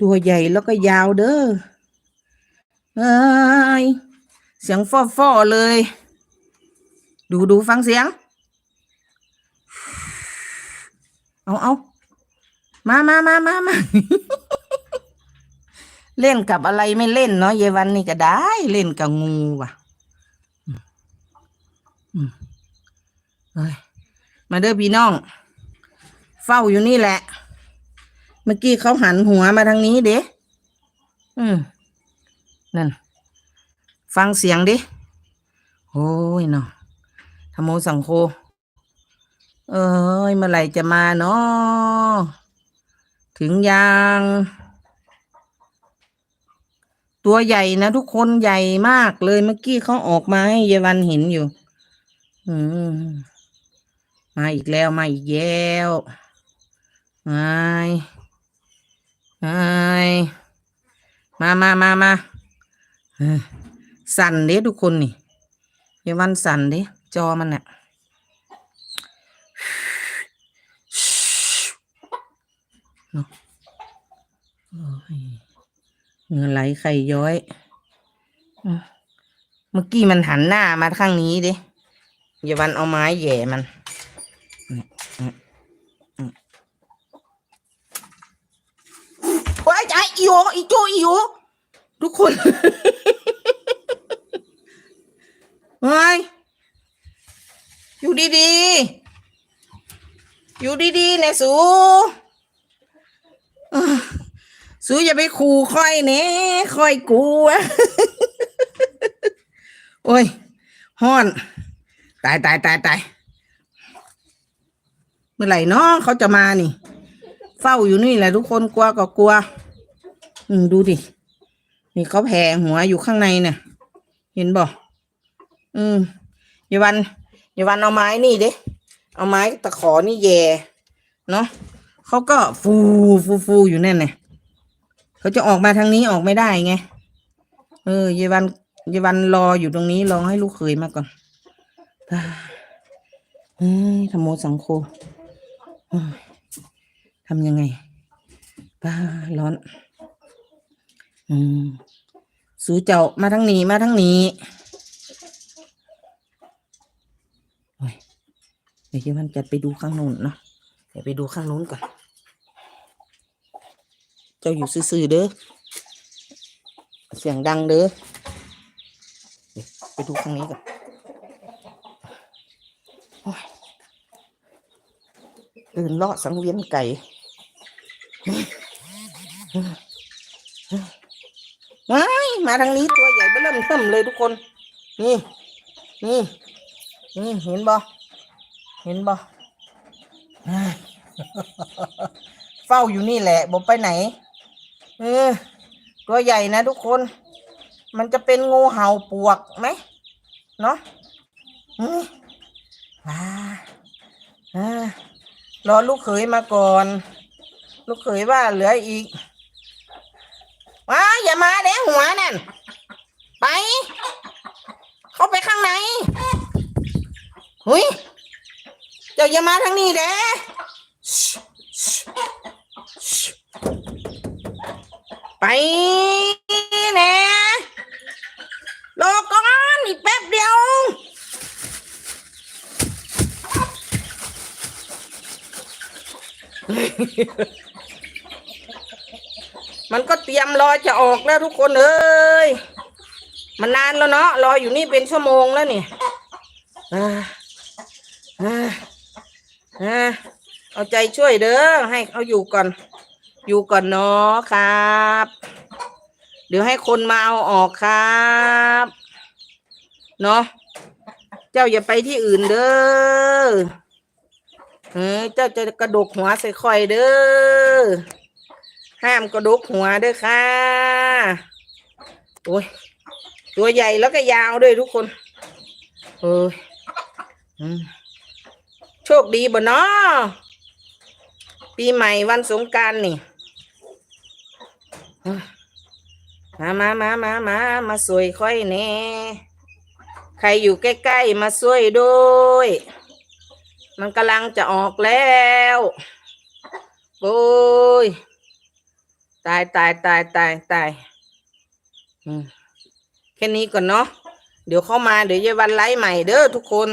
ตัวใหญ่แล้วก็ยาวเด้อเอ้ยเสียงฟอฟอๆเลย ดูดูฟังเสียง เอาเอามามามามามาเล่นกับอะไรไม่เล่นเนาะเยวันนี่ก็ได้ เล่นกับงูว่ะมอืมเอ้ยมาเด้อพี่น้อง เฝ้าอยู่นี่แหละ มื่อกี้เขาหันหัวมาทางนี้เด้อืมนั่น ฟังเสียงดิโอ้ยเนาะธรรมโมสังโฆเอ้ยเมื่อไหร่จะมาเนาะถึงยัง ตัวใหญ่นะทุกคนใหญ่มากเลยเมื่อกี้เขาออกมาให้เยาวันเห็นอยู่ อืมมาอีกแล้วมาอีกแล้วไอ้ไอ้ มามามามาสั่นเด้ทุกคนนี่เยาวันสั่นเด้จอมันเนี่ยเนาะเงื่อไหลไข่ย้อยเมื่อกี้มันหันหน้ามาข้างนี้ดิอย่าวันเอาไม้แย่มันอืมอืมอืมว้ายใจ อีโออีโจอีโอทุกคนเฮ้ยอยู่ดีๆ อยู่ดีๆเนี่ยสูสูอย่าไปขู่ค่อยเน่ค่อยกลัวโอ้ยฮ้อน ตายตายตายตายเมื่อไหร่เนาะเขาจะมานี่ เฝ้าอยู่นี่แหละทุกคนกลัวก็กลัว อืมดูดิ นี่เขาแผ่หัวอยู่ข้างในเนี่ยเห็นบ่อืมอยาวันอยาวันเอาไม้นี่เด้เอาไม้ตะขอนี่แย่เนาะเขาก็ฟูฟูฟูอยู่นั่นเนี่ยเขาจะออกมาทางนี้ออกไม่ได้ไง เออเยวันเยวันรออยู่ตรงนี้รอให้ลูกเขยมาก่อนเฮ้ยธรรมโมสังโฆทำยังไงป้าร้อน อืมสูเจ้ามาทางนี้มาทางนี้โอ้ยเดี๋ยวเยวันจะไปดูข้างโน้นเนาะเดี๋ยวไปดูข้างนู้นก่อน เจ้าอยู่ซื่อๆเด้อ เสียงดังเด้อ ไปดูข้างนี้ก่อนอ้ยเดินเลาะสังเวียนไก่ ว้ายมาทางนี้ตัวใหญ่เบิ่มเทิมเลยทุกคน นี่ นี่นี่เห็นบ่เห็นบ่อ่าเฝ้าอยู่นี่แหละบอกไปไหนเออตัวใหญ่นะทุกคน มันจะเป็นงูเห่าปวกไหมเนาะอืมอ่าอ่ารอลูกเขยมาก่อน ลูกเขยว่าเหลืออีก ว้าอย่ามาเด้หัวนั่น ไป เข้าไปข้างในหุยเจ้าอย่ามาทางนี้เด้ไปแน่รอก่อนอีกแป๊บเดียว มันก็เตรียมรอจะออกแล้วทุกคนเอ้ยมันนานแล้วเนาะรออยู่นี่เป็นชั่วโมงแล้วนี่อ่าอเอาใจช่วยเด้อให้เขาอยู่ก่อน อยู่ก่อนเนาะครับ เดี๋ยวให้คนมาเอาออกครับเนาะเจ้าอย่าไปที่อื่นเด้อเออเจ้าจะกระดกหัวใส่คอยเด้อ ห้ามกระดกหัวด้อค่ะโอ้ยตัวใหญ่แล้วก็ยาวด้วยทุกคนเอออืมโชคดีบ่เนาะปีใหม่วันสงการนี่มามามามามามาสวยค่อยแน่ใครอยู่ใกล้ๆมาช่วยด้วย มันกำลังจะออกแล้ว โอ้ย ตายตายตายตายตายอืมแค่นี้ก่อนเนาะเดี๋ยวเข้ามาเดี๋ยวยายวันไลฟ์ใหม่เด้อทุกคน